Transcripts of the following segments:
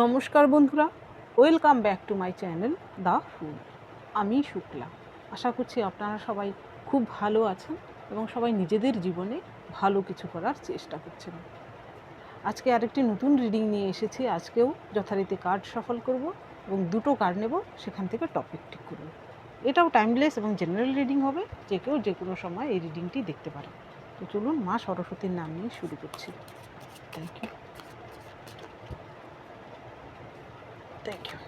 নমস্কার বন্ধুরা welcome back to my channel the food আমি শুক্লা। আশা করছি আপনারা সবাই খুব ভালো আছেন এবং সবাই নিজেদের জীবনে ভালো কিছু করার চেষ্টা করছেন। আজকে আরেকটি নতুন রিডিং নিয়ে এসেছি। আজকেও যথারীতি কার্ড সফল করব এবং দুটো কার্ড নেব, সেখান থেকে টপিক ঠিক করব। এটাও টাইমলেস এবং জেনারেল রিডিং হবে, যে কেউ যে কোনো সময় এই রিডিংটি দেখতে পারে তো চলুন মা সরস্বতীর নাম নিয়ে শুরু করছি। Thank you Thank you.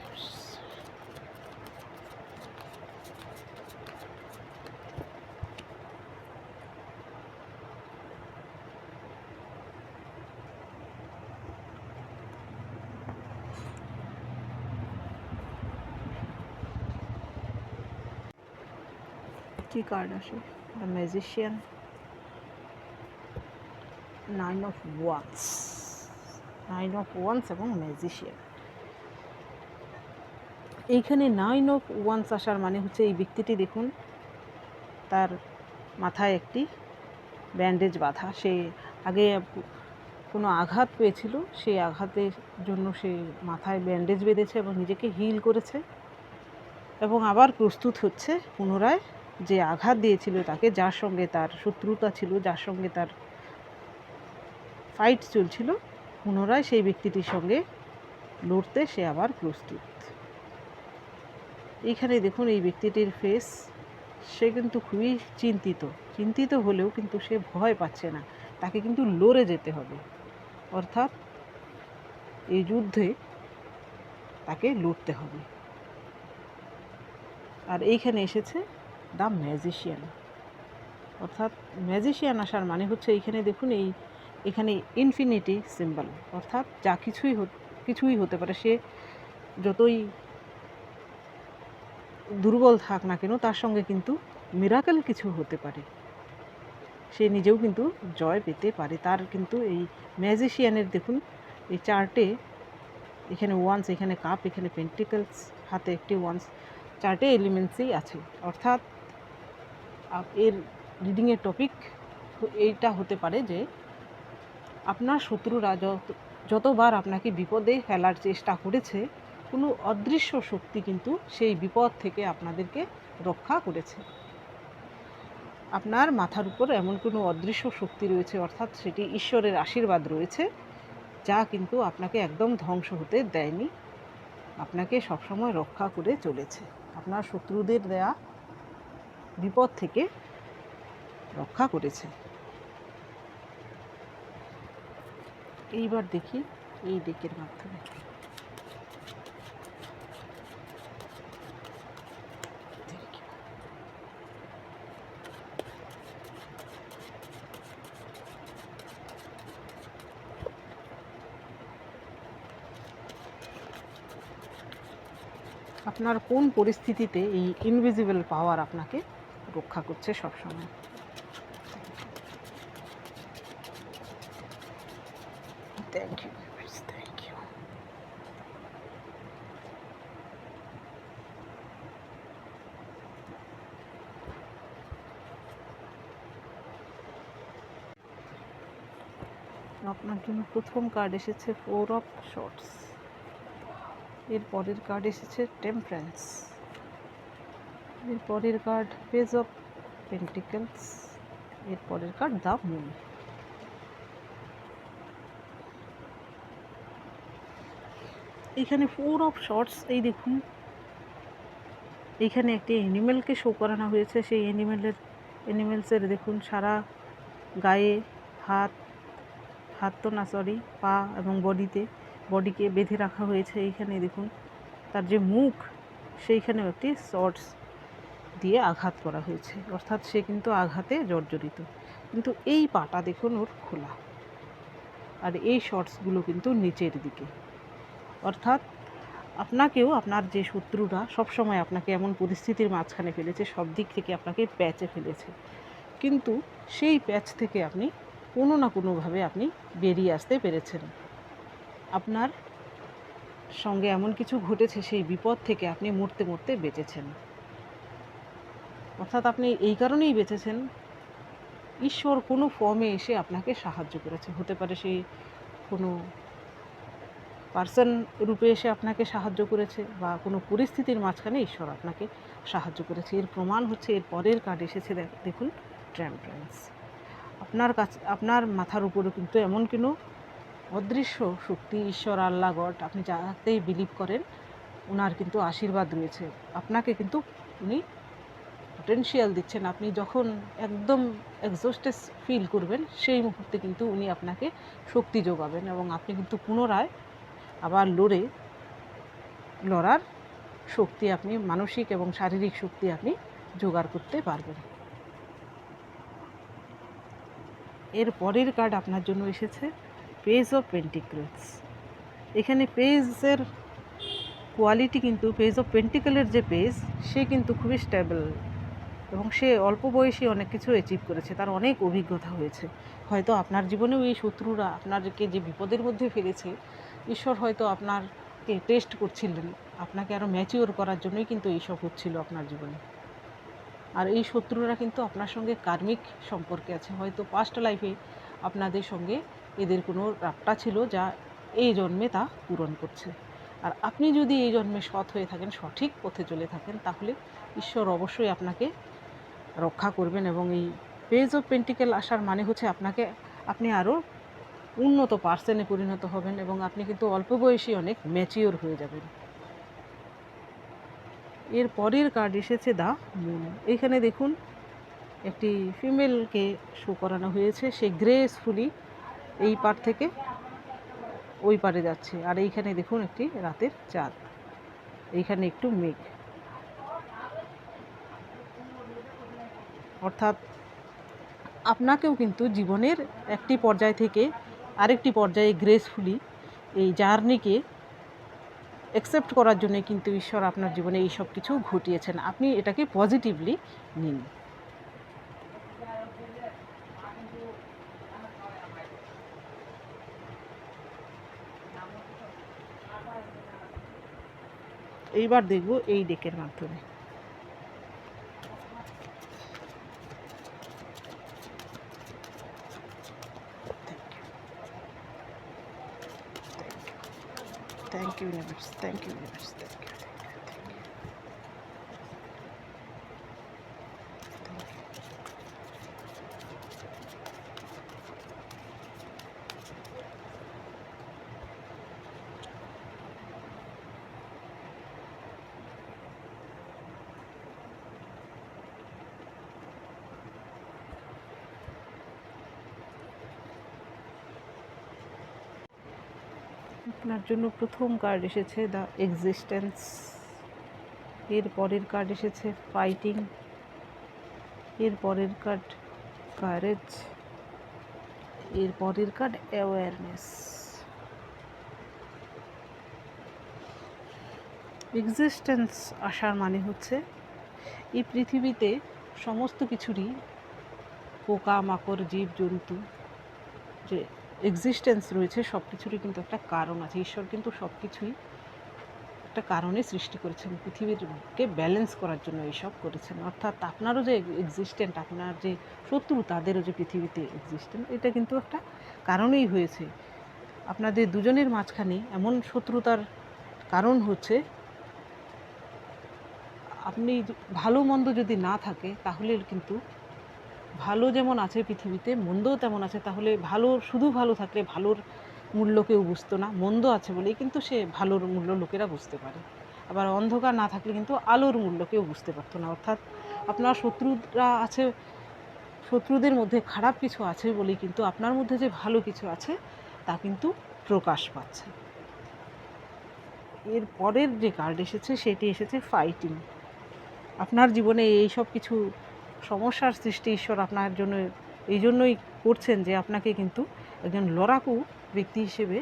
কি কার্ড আসে the magician nine of wands nine of wands এবং ম্যাজিশিয়ান এইখানে নাইন অফ ওয়ান্স আসার মানে হচ্ছে এই ব্যক্তিটি দেখুন, তার মাথায় একটি ব্যান্ডেজ বাঁধা। সে আগে কোনো আঘাত পেয়েছিল, সেই আঘাতের জন্য সে মাথায় ব্যান্ডেজ বেঁধেছে এবং নিজেকে হিল করেছে এবং আবার প্রস্তুত হচ্ছে পুনরায় যে আঘাত দিয়েছিল তাকে, যার সঙ্গে তার শত্রুতা ছিল, যার সঙ্গে তার ফাইট চলছিল, পুনরায় সেই ব্যক্তিটির সঙ্গে লড়তে সে আবার প্রস্তুত। এইখানে দেখুন এই ব্যক্তিটির ফেস সে কিন্তু খুবই চিন্তিত। চিন্তিত হলেও কিন্তু সে ভয় পাচ্ছে না। তাকে কিন্তু লড়ে যেতে হবে। অর্থাৎ এই যুদ্ধে তাকে লড়তে হবে। আর এইখানে এসেছে দ্য ম্যাজিশিয়ান অর্থাৎ ম্যাজিশিয়ান আসার মানে হচ্ছে এইখানে দেখুন এই, এখানে ইনফিনিটি সিম্বল অর্থাৎ যা কিছুই কিছুই হতে পারে, সে যতই দুর্বল থাক না কেন, তার সঙ্গে কিন্তু মিরাকেল কিছু হতে পারে। সে নিজেও কিন্তু জয় পেতে পারে। তার কিন্তু এই ম্যাজিশিয়ানের দেখুন, এই চার্টে এখানে ওয়ান্স এখানে কাপ এখানে পেন্টিকলস হাতে একটি ওয়ান্স চার্টে এলিমেন্টসই আছে। অর্থাৎ এর রিডিংয়ের টপিক এইটা হতে পারে যে, আপনার শত্রুরা যত, যতবার আপনাকে বিপদে ফেলার চেষ্টা করেছে কোনো অদৃশ্য শক্তি কিন্তু সেই বিপদ থেকে আপনাদেরকে রক্ষা করেছে। আপনার মাথার উপর এমন কোনো অদৃশ্য শক্তি রয়েছে, অর্থাৎ সেটি ঈশ্বরের আশীর্বাদ রয়েছে, যা কিন্তু আপনাকে একদম ধ্বংস হতে দেয়নি। আপনাকে সবসময় রক্ষা করে চলেছে। আপনার শত্রুদের দেয়া বিপদ থেকে রক্ষা করেছে। এইবার দেখি এই ডেকের মাধ্যমে। আপনার কোন পরিস্থিতিতে এই ইনভিজিবল পাওয়ার আপনাকে রক্ষা করছে সবসময়? থ্যাংক ইউ থ্যাংক ইউ আপনার জন্য প্রথম কার্ড এসেছে ফোর অফ শর্টস এর পরের কার্ড এসেছে টেম্পারেন্স এর পরের কার্ড পেজ অফ পেন্টিকেলস এর পরের কার্ড দ্য মুন এখানে ফোর অফ শর্টস এই দেখুন। এইখানে একটি অ্যানিমেলকে শো করানো হয়েছে। সেই অ্যানিমেলের অ্যানিমেলসের দেখুন, সারা গায়ে, হাত হাত তো না সরি পা এবং বডিতে বডিকে বেঁধে রাখা হয়েছে এইখানে, দেখুন। তার যে মুখ, সেইখানেও একটি শর্টস দিয়ে আঘাত করা হয়েছে। অর্থাৎ সে কিন্তু আঘাতে জর্জরিত। কিন্তু এই পাটা দেখুন ওর খোলা। আর এই শর্টসগুলো কিন্তু নিচের দিকে। অর্থাৎ আপনাকেও আপনার যে শত্রুরা সবসময় আপনাকে এমন পরিস্থিতির মাঝখানে ফেলেছে, সব দিক থেকে আপনাকে প্যাচে ফেলেছে। কিন্তু সেই প্যাচ থেকে আপনি কোনো না কোনোভাবে আপনি বেরিয়ে আসতে পেরেছেন। আপনার সঙ্গে এমন কিছু ঘটেছে সেই বিপদ থেকে আপনি মরতে মরতে বেঁচেছেন। অর্থাৎ আপনি এই কারণেই বেঁচেছেন, ঈশ্বর কোনো ফর্মে এসে আপনাকে সাহায্য করেছে। হতে পারে সেই কোনো পার্সন রূপে এসে আপনাকে সাহায্য করেছে বা কোনো পরিস্থিতির মাঝখানে ঈশ্বর আপনাকে সাহায্য করেছে। এর প্রমাণ হচ্ছে এর পরের কার্ড এসেছে দেখ- দেখুন ট্র্যাম্প্রেন্স আপনার কাছে, আপনার মাথার উপরে কিন্তু এমন কোনো অদৃশ্য শক্তি, ঈশ্বর, আল্লাহ, গড, আপনি যাতেই বিলিভ করেন ওনার কিন্তু আশীর্বাদ রয়েছে। আপনাকে কিন্তু উনি পটেনশিয়াল দিচ্ছেন। আপনি যখন একদম এক্সস্টেস ফিল করবেন, সেই মুহূর্তে কিন্তু উনি আপনাকে শক্তি যোগাবেন এবং আপনি কিন্তু পুনরায় আবার লড়ে লড়ার শক্তি আপনি, মানসিক এবং শারীরিক শক্তি আপনি জোগাড় করতে পারবেন। এর পরের কার্ড আপনার জন্য এসেছে। পেজ অফ পেন্টিক্রেটস এখানে পেজের কোয়ালিটি কিন্তু পেজ অফ পেন্টিকেলের যে পেজ সে কিন্তু খুবই স্টেবল এবং সে অল্প বয়সে অনেক কিছু অ্যাচিভ করেছে, তার অনেক অভিজ্ঞতা হয়েছে। হয়তো আপনার জীবনেও এই শত্রুরা আপনাকে যে বিপদের মধ্যে ফেলেছে, ঈশ্বর হয়তো আপনারকে টেস্ট করছিলেন। আপনাকে আরও ম্যাচিওর করার জন্যই কিন্তু এইসব হচ্ছিল আপনার জীবনে। আর এই শত্রুরা কিন্তু আপনার সঙ্গে কার্মিক সম্পর্কে আছে। হয়তো পাস্ট লাইফে আপনাদের সঙ্গে এদের কোনো রাপটা ছিল যা এই জন্মে তা পূরণ করছে। আর আপনি যদি এই জন্মে সৎ হয়ে থাকেন, সঠিক পথে চলে থাকেন, তাহলে ঈশ্বর অবশ্যই আপনাকে রক্ষা করবেন এবং এই পেজ অফ পেন্টিকেল আসার মানে হচ্ছে আপনাকে, আপনি আরও উন্নত পার্সনে পরিণত হবেন এবং আপনি কিন্তু অল্প বয়সী অনেক ম্যাচিওর হয়ে যাবেন। এর পরের কার্ড এসেছে দা মুন এখানে দেখুন, একটি ফিমেলকে শো করানো হয়েছে। সে গ্রেসফুলি এই পার থেকে ওই পারে যাচ্ছে। আর এইখানে দেখুন একটি রাতের চাঁদ। এইখানে একটু মেঘ। অর্থাৎ আপনাকেও কিন্তু জীবনের একটি পর্যায় থেকে আরেকটি পর্যায়ে গ্রেসফুলি এই জার্নিকে অ্যাকসেপ্ট করার জন্য কিন্তু ঈশ্বর আপনার জীবনে এই সব কিছু ঘটিয়েছেন। আপনি এটাকে পজিটিভলি নিন। এইবার দেখব এই ডেকের মাধ্যমে। Thank you thank you thank you আপনার জন্য প্রথম কার্ড এসেছে দ্য এক্সিস্টেন্স এর পরের কার্ড এসেছে ফাইটিং এর পরের কার্ড কারেজ এর পরের কার্ড অ্যাওয়ারনেস এক্সিস্টেন্স আসার মানে হচ্ছে এই পৃথিবীতে সমস্ত কিছুরই পোকা মাকড় জীব জন্তু যে এক্সিস্টেন্স রয়েছে সব কিছুরই কিন্তু একটা কারণ আছে। ঈশ্বর কিন্তু সব কিছুই একটা কারণে সৃষ্টি করেছেন। পৃথিবীরকে ব্যালেন্স করার জন্য এইসব করেছেন। অর্থাৎ আপনারও যে এক্সিস্টেন্ট আপনার যে শত্রু, তাদেরও যে পৃথিবীতে এক্সিস্টেন্ট এটা কিন্তু একটা কারণেই হয়েছে। আপনাদের দুজনের মাঝখানে এমন শত্রুতার কারণ হচ্ছে, আপনি ভালো মন্দ যদি না থাকে, তাহলে কিন্তু ভালো যেমন আছে পৃথিবীতে, মন্দও তেমন আছে, তাহলে ভালো, শুধু ভালো থাকলে ভালোর মূল্য কেউ বুঝতো না। মন্দ আছে বলেই কিন্তু সে ভালোর মূল্য লোকেরা বুঝতে পারে। আবার অন্ধকার না থাকলে কিন্তু আলোর মূল্য কেউ বুঝতে পারতো না। অর্থাৎ আপনার শত্রুরা আছে, শত্রুদের মধ্যে খারাপ কিছু আছে বলেই কিন্তু আপনার মধ্যে যে ভালো কিছু আছে, তা কিন্তু প্রকাশ পাচ্ছে। এর পরের যে কার্ড এসেছে, সেটি এসেছে ফাইটিং আপনার জীবনে এই সব কিছু সমস্যার সৃষ্টি ঈশ্বর আপনার জন্য, এই জন্যই করছেন যে আপনাকে কিন্তু একজন লড়াকু ব্যক্তি হিসেবে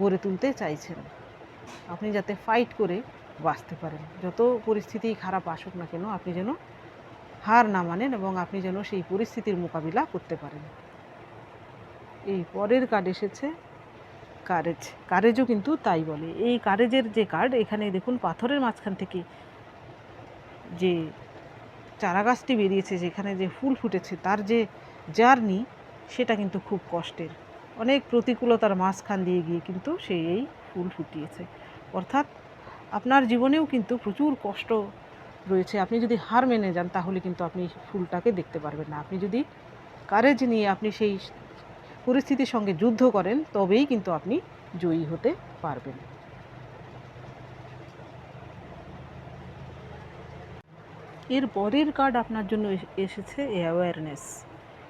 গড়ে তুলতে চাইছেন। আপনি যাতে ফাইট করে বাঁচতে পারেন। যত পরিস্থিতি খারাপ আসুক না কেন, আপনি যেন হার না মানেন এবং আপনি যেন সেই পরিস্থিতির মোকাবিলা করতে পারেন। এই পরের কার্ড এসেছে কারেজ কারেজও কিন্তু তাই বলে। এই কারেজের যে কার্ড এখানে দেখুন পাথরের মাঝখান থেকে যে চারা গাছটি বেরিয়েছে যেখানে যে ফুল ফুটেছে, তার যে জার্নি, সেটা কিন্তু খুব কষ্টের। অনেক প্রতিকূলতার মাঝখান দিয়ে গিয়ে কিন্তু সে এই ফুল ফুটিয়েছে। অর্থাৎ আপনার জীবনেও কিন্তু প্রচুর কষ্ট রয়েছে। আপনি যদি হার মেনে যান, তাহলে কিন্তু আপনি ফুলটাকে দেখতে পারবেন না। আপনি যদি কারেজ নিয়ে আপনি সেই পরিস্থিতির সঙ্গে যুদ্ধ করেন, তবেই কিন্তু আপনি জয়ী হতে পারবেন। এর পরের কার্ড আপনার জন্য এস- এসেছে অ্যাওয়ারনেস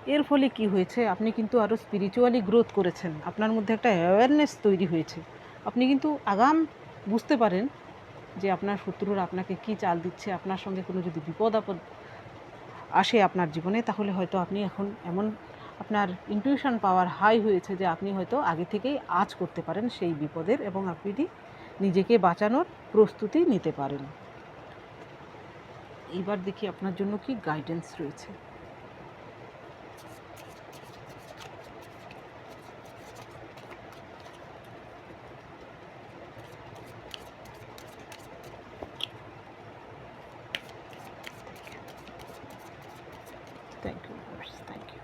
এর ফলে কি হয়েছে? আপনি কিন্তু আরও স্পিরিচুয়ালি গ্রোথ করেছেন। আপনার মধ্যে একটা অ্যাওয়ারনেস তৈরি হয়েছে। আপনি কিন্তু আগাম বুঝতে পারেন যে আপনার শত্রুরা আপনাকে কি চাল দিচ্ছে, আপনার সঙ্গে কোনো যদি বিপদ আপদ আসে আপনার জীবনে, তাহলে হয়তো আপনি এখন এমন আপনার ইনটিউশন পাওয়ার হাই হয়েছে যে আপনি হয়তো আগে থেকেই আজ করতে পারেন সেই বিপদের এবং আপনি নিজেকে বাঁচানোর প্রস্তুতি নিতে পারেন। এইবার দেখি আপনার জন্য কি গাইডেন্স রয়েছে। থ্যাংক ইউ থ্যাংক ইউ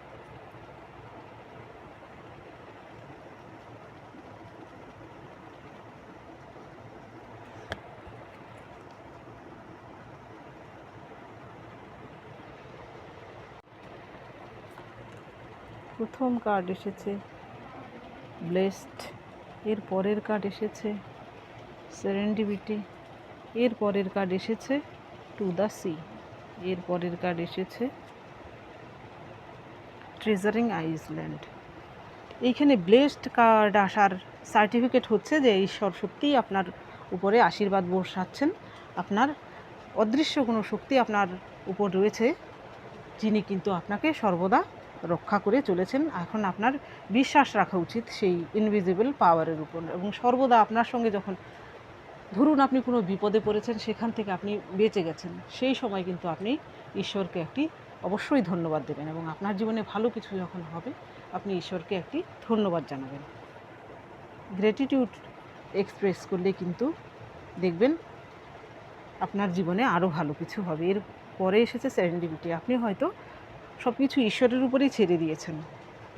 প্রথম কার্ড এসেছে। ব্লেসড এর পরের কার্ড এসেছে। সেরেন্ডিভিটি এর পরের কার্ড এসেছে। টু দ্য সি এর পরের কার্ড এসেছে। ট্রেজারিং আইসল্যান্ড এইখানে ব্লেসড কার্ড আসার সার্টিফিকেট হচ্ছে যে ঈশ্বর সত্যিই আপনার উপরে আশীর্বাদ বসাচ্ছেন আপনার অদৃশ্য কোনো শক্তি আপনার উপর রয়েছে, যিনি কিন্তু আপনাকে সর্বদা রক্ষা করে চলেছেন। এখন আপনার বিশ্বাস রাখা উচিত সেই ইনভিজিবল পাওয়ারের উপর। এবং সর্বদা আপনার সঙ্গে যখন ধরুন আপনি কোনো বিপদে পড়েছেন, সেখান থেকে আপনি বেঁচে গেছেন, সেই সময় কিন্তু আপনি ঈশ্বরকে একটি অবশ্যই ধন্যবাদ দেবেন এবং আপনার জীবনে ভালো কিছু যখন হবে, আপনি ঈশ্বরকে একটি ধন্যবাদ জানাবেন। গ্র্যাটিটিউড এক্সপ্রেস করলে কিন্তু দেখবেন আপনার জীবনে আরও ভালো কিছু হবে। এর পরে এসেছে স্যারেন্ডিভিটি আপনি হয়তো সব কিছু ঈশ্বরের উপরেই ছেড়ে দিয়েছেন।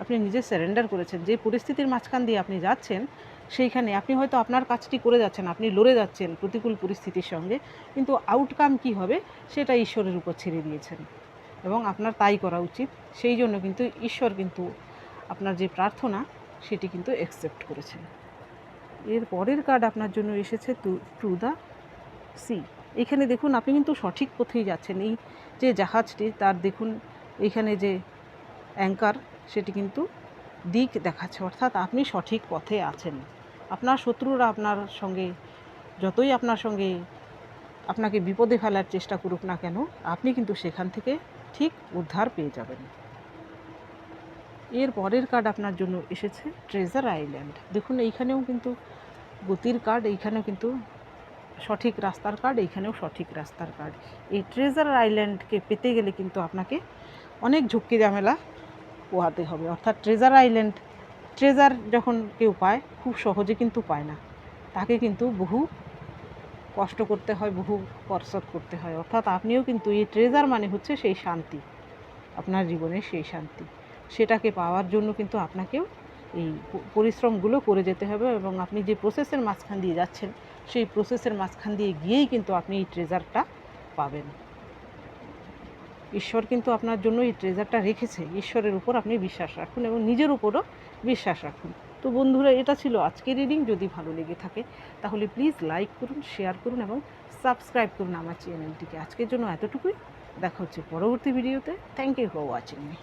আপনি নিজে স্যারেন্ডার করেছেন। যে পরিস্থিতির মাঝখান দিয়ে আপনি যাচ্ছেন, সেইখানে আপনি হয়তো আপনার কাজটি করে যাচ্ছেন, আপনি লড়ে যাচ্ছেন প্রতিকূল পরিস্থিতির সঙ্গে, কিন্তু আউটকাম কি হবে সেটা ঈশ্বরের উপর ছেড়ে দিয়েছেন। এবং আপনার তাই করা উচিত। সেই জন্য কিন্তু ঈশ্বর কিন্তু আপনার যে প্রার্থনা, সেটি কিন্তু অ্যাকসেপ্ট করেছেন। এর পরের কার্ড আপনার জন্য এসেছে টু দ্য সি এখানে দেখুন, আপনি কিন্তু সঠিক পথেই যাচ্ছেন। এই যে জাহাজটি, তার দেখুন এইখানে যে অ্যাঙ্কার সেটি কিন্তু দিক দেখাচ্ছে। অর্থাৎ আপনি সঠিক পথে আছেন। আপনার শত্রুরা আপনার সঙ্গে, যতই আপনার সঙ্গে আপনাকে বিপদে ফেলার চেষ্টা করুক না কেন, আপনি কিন্তু সেখান থেকে ঠিক উদ্ধার পেয়ে যাবেন। এর পরের কার্ড আপনার জন্য এসেছে ট্রেজার আইল্যান্ড দেখুন, এইখানেও কিন্তু গতির কার্ড এইখানেও কিন্তু সঠিক রাস্তার কার্ড এইখানেও সঠিক রাস্তার কার্ড এই ট্রেজার আইল্যান্ডকে পেতে গেলে কিন্তু আপনাকে অনেক ঝুঁকি ঝামেলা পোহাতে হবে। অর্থাৎ ট্রেজার আইল্যান্ড ট্রেজার যখন কেউ পায়, খুব সহজে কিন্তু পায় না। তাকে কিন্তু বহু কষ্ট করতে হয়, বহু পরিশ্রম করতে হয়। অর্থাৎ আপনিও কিন্তু এই ট্রেজার মানে হচ্ছে সেই শান্তি, আপনার জীবনের সেই শান্তি। সেটাকে পাওয়ার জন্য কিন্তু আপনাকেও এই পরিশ্রমগুলো করে যেতে হবে এবং আপনি যে প্রসেসের মাঝখান দিয়ে যাচ্ছেন, সেই প্রসেসের মাঝখান দিয়ে গিয়েই কিন্তু আপনি এই ট্রেজারটা পাবেন। ঈশ্বর কিন্তু আপনার জন্য এই ট্রেজারটা রেখেছে। ঈশ্বরের উপর আপনি বিশ্বাস রাখুন এবং নিজের উপরও বিশ্বাস রাখুন। তো বন্ধুরা, এটা ছিল আজকের রিডিং যদি ভালো লেগে থাকে, তাহলে প্লিজ লাইক করুন শেয়ার করুন এবং সাবস্ক্রাইব করুন আমার চ্যানেলটিকে আজকের জন্য এতটুকুই। দেখা হচ্ছে পরবর্তী ভিডিওতে thank you for watching me